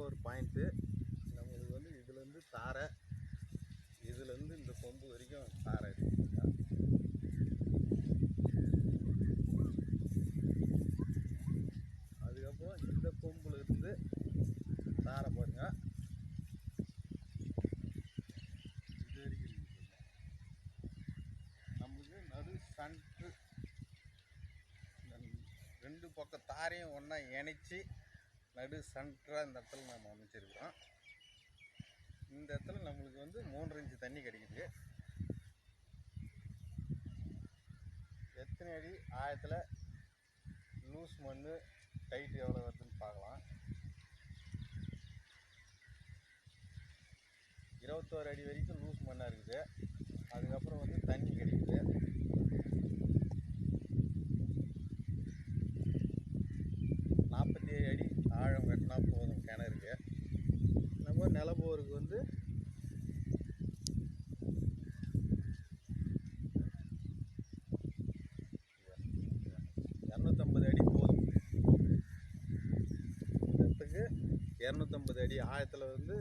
ஒரு பாயிண்ட்டு நம்மளுக்கு வந்து இதுலேருந்து தாரை இதுலேருந்து இந்த கொம்பு வரைக்கும் தாரை அதுக்கப்புறம் இந்த கொம்புலேருந்து தாரை பாருங்க. இது வரைக்கும் நம்மளுக்கு நடு சன்ட்டு ரெண்டு பக்கம் தாரையும் ஒன்றா இணைச்சி நடு சென்டராக இந்த இடத்துல நம்ம அமைச்சிருக்கிறோம். இந்த இடத்துல நம்மளுக்கு வந்து மூன்று இன்ச்சு தண்ணி கிடைக்குது. எத்தனை அடி? ஆழத்தில் லூஸ் மண் டைட் எவ்வளோ வருதுன்னு பார்க்கலாம். இருபத்தோரு அடி வரைக்கும் லூஸ் மண்ணாக இருக்குது. அதுக்கப்புறம் வந்து தண்ணி கிடைக்கும் ஆழம் வெட்டினா போதும் கிணறுக்கு. நம்ம நிலப்போருக்கு வந்து இரநூத்தம்பது அடி போதும். இடத்துக்கு இரநூத்தம்பது அடி ஆழத்தில் வந்து